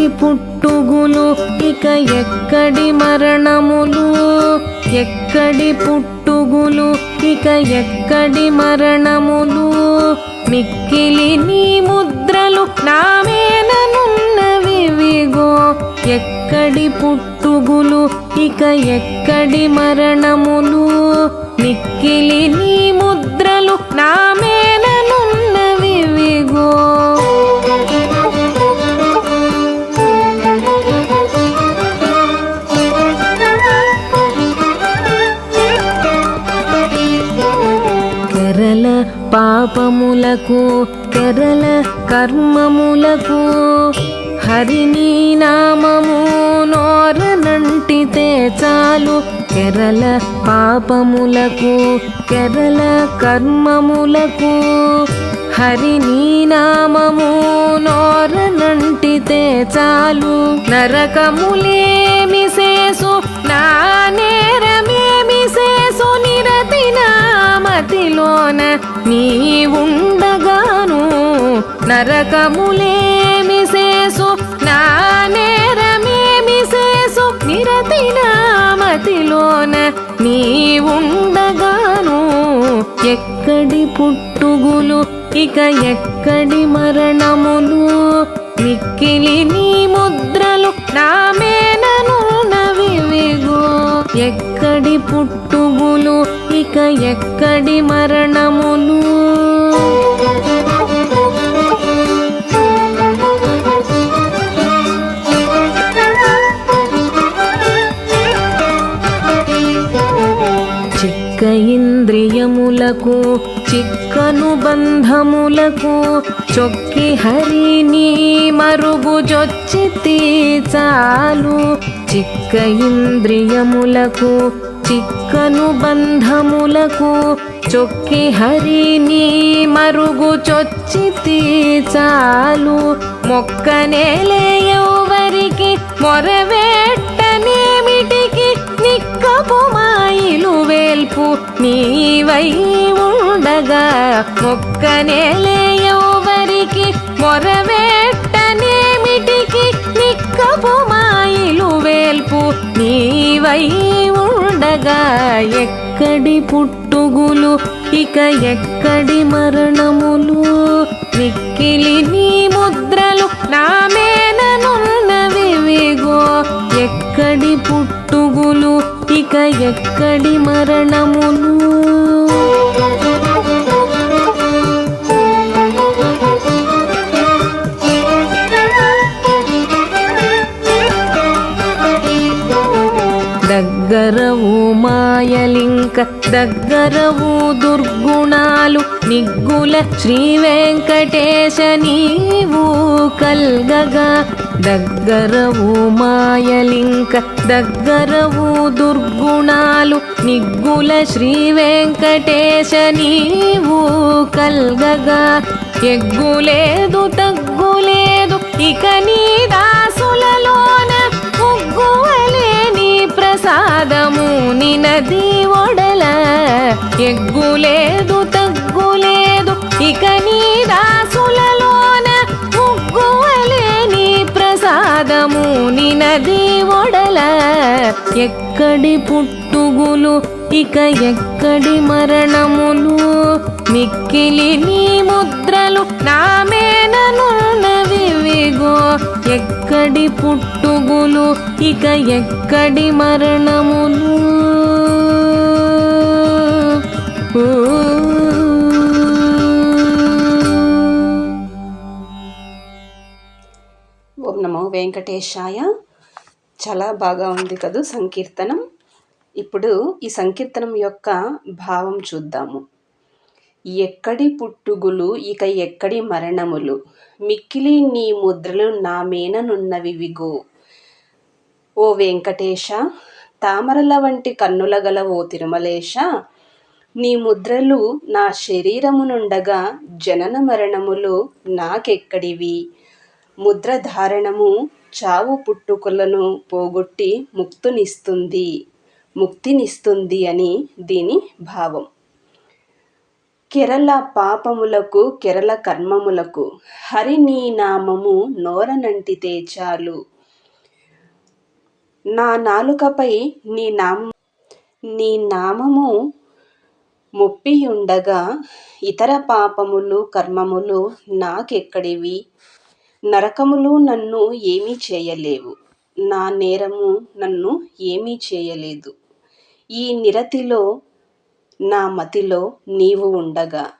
ఎక్కడి పుట్టుగులు? ఇక ఎక్కడి మరణములు? ఎక్కడి పుట్టుగులు? ఇక ఎక్కడి మరణములు? మిక్కిలి నీ ముద్రలు నామేననున్నవివిగో ఎక్కడి పుట్టుగులు? ఇక ఎక్కడి మరణములు? మిక్కిలి నీ ముద్రలు నామేననున్నవివిగో పాపములకు కెరల కర్మములకు హరిని నామము నోరనంటితే చాలు. కెరల పాపములకు కెరల కర్మములకు హరిని నామము నోరనంటితే చాలు. నరకములేమి సేసు నా నేరమేమి సే నిరతి నామతిలోన నీ ఉండగాను నరకములేమి శేసు నా నేరమేమి శేసు నీ ఉండగాను ఎక్కడి పుట్టుగులు ఇక ఎక్కడి మరణములు? మిక్కిలి నీ ముద్రలు నామేనను నవివిగో ఎక్కడి పుట్టుగులు ఇక ఎక్కడి మరణములు చిక్క ఇంద్రియములకు చిక్కను బంధములకు చొక్కి హరిని మరుగు జొచ్చితి చాలు. చిక్క ఇంద్రియములకు చిక్కను బంధములకు చొక్కి హరిని మరుగు చొచ్చితి చాలు. మొక్కనేలే ఎవరికి మొరవేట్టనేమిటికి నిక్కపు మాయిలు వేల్పు నీవై ఉండగా. మొక్కనేలే ఎవరికి మొర ఉండగా ఎక్కడి పుట్టుగులు ఇక ఎక్కడి మరణములు? మిక్కిలి నీ ముద్రలు నామేననున్నవివిగో ఎక్కడి పుట్టుగులు ఇక ఎక్కడి మరణములు? దగ్గరవు దుర్గుణాలు నిగ్గుల శ్రీ వెంకటేశ నీవు కల్గగా. దగ్గరవు మాయలింక దగ్గరవు దుర్గుణాలు నిగ్గుల శ్రీ వెంకటేశ నీవు కల్గగా. ఎగ్గులేదు తగ్గులేదు ఇక నీ దాసులలోన ముగ్గువలే నీ ప్రసాదము. నినది ఎగ్గులేదు తగ్గులేదు ఇక నీ దాసులలోన ముగ్గువలేని ప్రసాదము నినది ఒడల. ఎక్కడి పుట్టుగులు ఇక ఎక్కడి మరణములు? మిక్కిలి నీ ముద్రలు నామేననున్నవిగో ఎక్కడి పుట్టుగులు ఇక ఎక్కడి మరణములు? ఓం. నమో వెంకటేశాయ. చాలా బాగా ఉంది కదూ సంకీర్తనం. ఇప్పుడు ఈ సంకీర్తనం యొక్క భావం చూద్దాము. ఎక్కడి పుట్టుగులు ఇక ఎక్కడి మరణములు? మిక్కిలి నీ ముద్రలు నా మేననున్నవి విగో. ఓ వెంకటేశ తామరల వంటి కన్నుల గల ఓ తిరుమలేశ నీ ముద్రలు నా శరీరమునుండగా జనన మరణములు నాకెక్కడివి? ముద్రధారణము చావు పుట్టుకలను పోగొట్టి ముక్తునిస్తుంది ముక్తినిస్తుంది అని దీని భావం. కేరళ పాపములకు కేరళ కర్మములకు హరి నీ నామము నోరనంటితే చాలు నా నాలుకపై నీ నామ నీ నామము ముప్పియుండగా ఇతర పాపములు కర్మములు నాకెక్కడివి? నరకములు నన్ను ఏమీ చేయలేవు. నా నేరము నన్ను ఏమీ చేయలేదు. ఈ నిరతిలో నా మతిలో నీవు ఉండగా.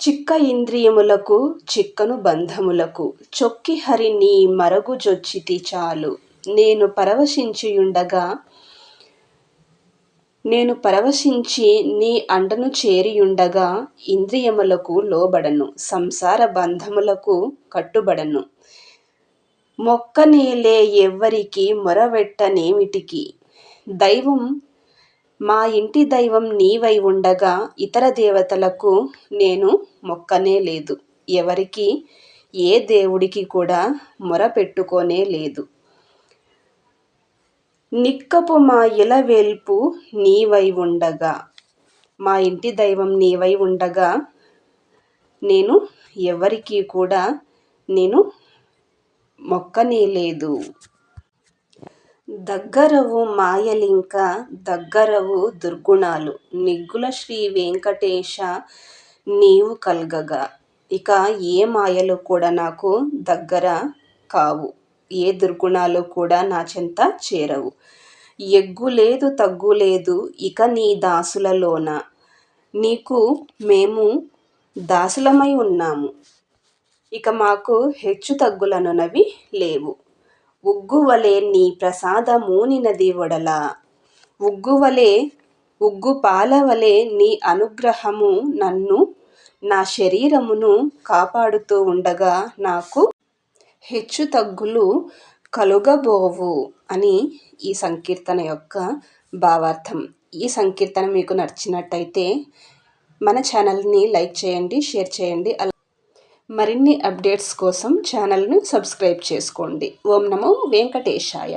చిక్క ఇంద్రియములకు చిక్కను బంధములకు చొక్కి హరి నీ మరగు జొచ్చితి చాలు. నేను పరవశించియుండగా నేను పరవశించి నీ అండను చేరియుండగా ఇంద్రియములకు లోబడను సంసార బంధములకు కట్టుబడను. మొక్కనేలే ఎవ్వరికి మొరవెట్టనేమిటికి? దైవం మా ఇంటి దైవం నీవై ఉండగా ఇతర దేవతలకు నేను మొక్కనే లేదు. ఎవరికి? ఏ దేవుడికి కూడా మొరపెట్టుకోనే లేదు. నిక్కపు మా ఇలవేల్పు నీవై ఉండగా. మా ఇంటి దైవం నీవై ఉండగా. నేను ఎవరికీ కూడా నేను మొక్కనే లేదు దగ్గరవు మాయలింక దగ్గరవు దుర్గుణాలు. నిగ్గుల శ్రీ వెంకటేశ నీవు కలగగా. ఇక ఏ మాయలు కూడా నాకు దగ్గర కావు. ఏ దుర్గుణాలు కూడా నా చెంత చేరవు. ఎగ్గులేదు తగ్గులేదు ఇక నీ దాసులలోన. నీకు మేము దాసులమై ఉన్నాము. ఇక మాకు హెచ్చు తగ్గులనునవి లేవు. ఉగ్గువలే నీ ప్రసాదమూనినది వడల. ఉగ్గువలే ఉగ్గు పాలవలే నీ అనుగ్రహము నన్ను నా శరీరమును కాపాడుతూ ఉండగా నాకు హెచ్చు తగ్గులు కలుగబోవు అని ఈ సంకీర్తన యొక్క భావార్థం. ఈ సంకీర్తన మీకు నచ్చినట్టయితే మన ఛానల్ని లైక్ చేయండి షేర్ చేయండి అలా మరిన్ని అప్డేట్స్ కోసం ఛానల్ను సబ్స్క్రైబ్ చేసుకోండి. ఓం నమో వెంకటేశాయ.